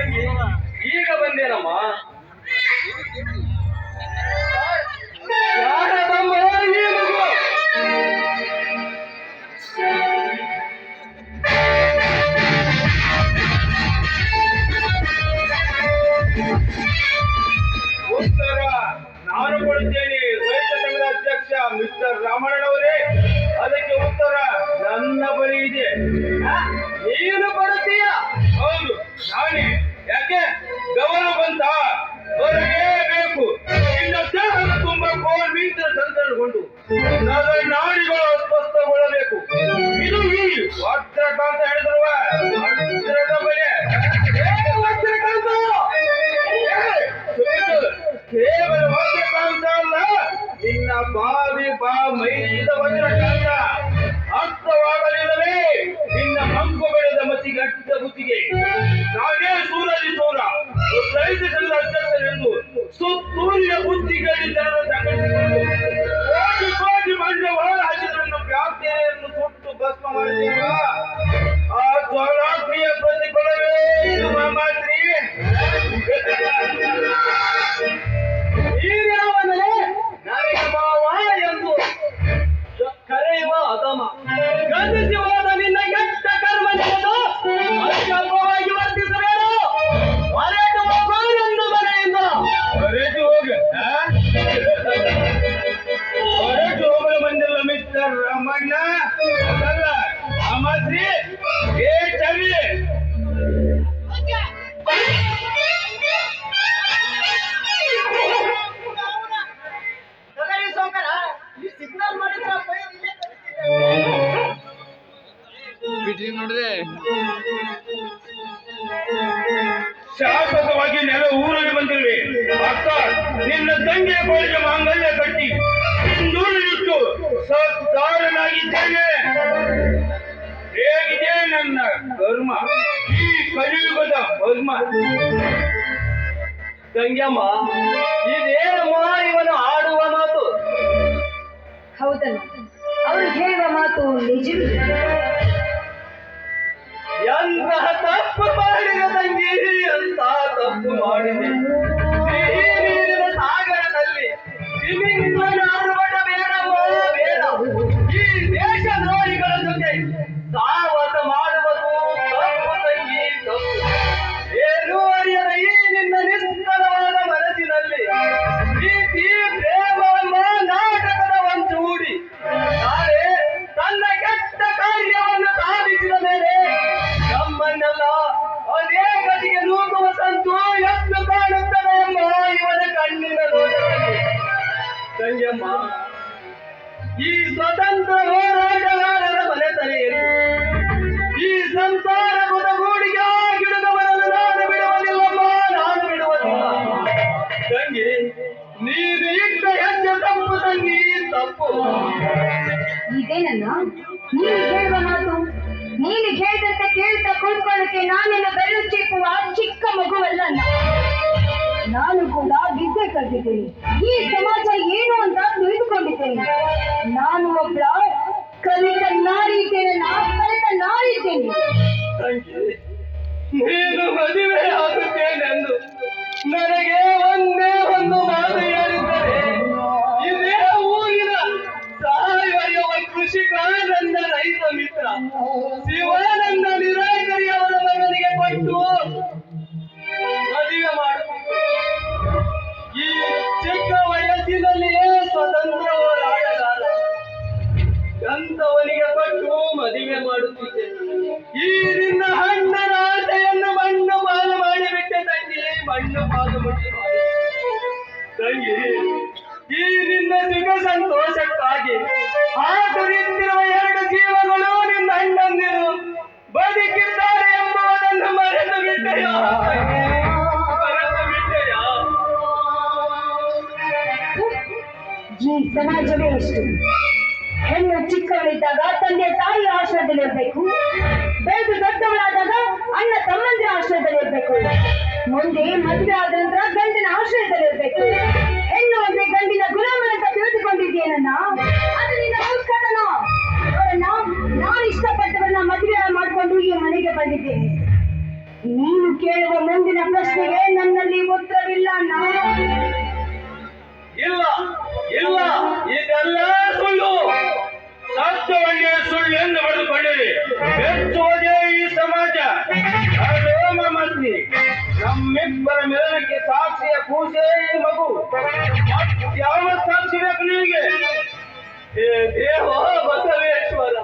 ಈಗ ಬಂದೇನಮ್ಮ? ಯಾರ ತಮ್ಮ ಈ ಮಗು. ಉತ್ತರ ನಾನು ಕೊಡುತ್ತೇನೆ ರೈತ ಸಂಘದ ಅಧ್ಯಕ್ಷ ಮಿಸ್ಟರ್ ರಾಮಣ್ಣನವರೇ. ಅದಕ್ಕೆ ಉತ್ತರ ನನ್ನ ಬಳಿ ಇದೆ. ನೀನು ಬರುತ್ತೀಯ ಹೌದು, ನಾನೇ. ಯಾಕೆ? ಗೌರವ ಬಂತ? ಬೇಕು ಇನ್ನ ದೇಹ ತುಂಬ ಕೋಲ್ ಮೀಟರ ಸಂತರಗೊಂಡು ನರ ನಾಡಿಗಳು ಅಸ್ವಸ್ಥಗೊಳ್ಳಬೇಕು. ಇದು ಈ ವಕ್ರಕಾಂತ ಅಂತ ವಕ್ರದ ಬಲೆ. ಏ, ವಜ್ರಕಾಂತ! ಕೇವಲ ವಜ್ರಕಾಂತ ಅಲ್ಲ ನಿನ್ನ ಬಾವಿ ಬಾ ಮೈದ ವಜ್ರಕಾಂತ ಅರ್ಥವಾಗಲಿಲ್ಲವೇ ನಿನ್ನ ಮಂಕು ಬೆಳೆದ ಮತಿಗಟ್ಟಿದ ಬುತ್ತಿಗೆ. ನಾನೇ ಸೂರಲ್ಲಿ ಸೂರ. ಸಂಘದ ಅಧ್ಯಕ್ಷರೆಂದು ಸುತ್ತೂರಿನ ಬುದ್ಧಿಗಾಗಿ ಜನರ ಸಂಘಟಿಸಿಕೊಂಡು ಕೋಟಿ ಕೋಟಿ ಬಂಡವಾಳ ಹಸಿರನ್ನು ವ್ಯಾಪ್ತಿಯನ್ನು ಸುಟ್ಟು ಭಸ್ಮ ಮಾಡಿದ್ದೀರಾ? ಆ ಜ್ವಾಲಾಗ್ನಿಯ ಬಿಟ್ರಿ ನೋಡ್ರೆ. ಶಾಶ್ವತವಾಗಿ ನೆಲ ಊರಲ್ಲಿ ಬಂದಿರುವೆ ಅಕ್ಕ ನಿನ್ನ ತಂಗಿಯ ಕೋಳಿಗೆ ಮಾಂಗಲ್ಯ ಕಟ್ಟಿ ಹಿಂದೂಳಿಟ್ಟು ಸತ್ತಾರನಾಗಿದ್ದೇನೆ ಹೇಗಿದೆ ನನ್ನ ಕರ್ಮ? ಈ ಕಲಿಯುಗದ ಕರ್ಮ? ತಂಗ್ಯಮ್ಮ ಇದೇನಮ್ಮ ಇವನು ಆಡುವ ಮಾತು. ಹೌದಲ್ಲ ಅವರು ಹೇಳುವ ಮಾತು ನಿಜವೇ? ತಂಗಿ ಅಂತ ತಪ್ಪು ಮಾಡಿದೆ. ಕೂತ್ಕೊಳ್ಳಕ್ಕೆ ನಾನೆಲ್ಲ ಬೆರಳು ಚಿಕ್ಕುವ ಚಿಕ್ಕ ಮಗುವಲ್ಲ ನಾನು ಕೂಡ ವಿದ್ಯೆ ಕಲಿತಿದ್ದೇನೆ ಈ ಸಮಾಜ ಏನು ಅಂತ ತಿಳಿದುಕೊಂಡಿದ್ದೇನೆ. ನಾನು ಒಬ್ಬ ಚಿಕ್ಕ ವಯಸ್ಸಿನಲ್ಲಿಯೇ ಸ್ವತಂತ್ರ ಹೋರಾಟಗಾರ ಎಂತವನಿಗೆ ಕೊಟ್ಟು ಮದುವೆ ಮಾಡುತ್ತಿದ್ದೆ. ಈ ನಿನ್ನ ಹಣ್ಣನ ಆಸೆಯನ್ನು ಮಣ್ಣು ಪಾಲು ಮಾಡಿಬಿಟ್ಟೆ ತಂಗಿ, ಮಣ್ಣು ಪಾಲು ಮಾಡಿ ತಂಗಿ, ಈ ನಿನ್ನ ಸುಖ ಸಂತೋಷಕ್ಕಾಗಿ ಹಾಕುತ್ತಿರುವ ಎರಡು ಜೀವಗಳು ನಿನ್ನ ಅಣ್ಣಂದಿರು ಬದುಕಿದ್ದಾರೆ ಎಂಬುದನ್ನು ಮರೆತು ಬಿಟ್ಟೆಯಾ ಹೆಣ್ಣು ಚಿಕ್ಕವಳಿದ್ದಾಗ ತಂದೆ ತಾಯಿ ಆಶ್ರಯದಲ್ಲಿ ಇರಬೇಕು ಬೆಳೆದು ದೊಡ್ಡವಳಾದಾಗ ಅಣ್ಣ ತಮ್ಮಂದಿರ ಆಶ್ರಯದಲ್ಲಿರ್ಬೇಕು. ಮುಂದೆ ಮದುವೆ ಆದ ನಂತರ ಗಂಡಿನ ಆಶ್ರಯದಲ್ಲಿರ್ಬೇಕು. ಹೆಣ್ಣು ಅಂದ್ರೆ ಗಂಡಿನ ಗುಲಾಮ ಅಂತ ತಿಳಿದುಕೊಂಡಿದ್ದೇನನ್ನ ಅದು ನಿನ್ನ ಸಂಸ್ಕಾರನ ನಾನು ಇಷ್ಟಪಟ್ಟವನ್ನ ಮದುವೆ ಮಾಡ್ಕೊಂಡು ಈ ಮನೆಗೆ ಬಂದಿದ್ದೇನೆ. ನೀನು ಕೇಳುವ ಮುಂದಿನ ಪ್ರಶ್ನೆಗೆ ನನ್ನಲ್ಲಿ ಉತ್ತರವಿಲ್ಲ ಅಣ್ಣ. ಇದೆಲ್ಲ ಸುಳ್ಳು ಸತ್ಯವನ್ನೇ ಸುಳ್ಳು ಎಂದು ಪಡೆದುಕೊಂಡಿರಿ ಮೆಚ್ಚುವುದೇ ಈ ಸಮಾಜ. ಮಾಮಾತ್ರಿ ನಮ್ಮಿಬ್ಬರ ಮಿಲನಕ್ಕೆ ಸಾಕ್ಷಿಯ ಈ ಮಗು. ಯಾವ ಸಾಕ್ಷಿ ಬೇಕು ನಿಮಗೆ ದೇವ ಬಸವೇಶ್ವರ.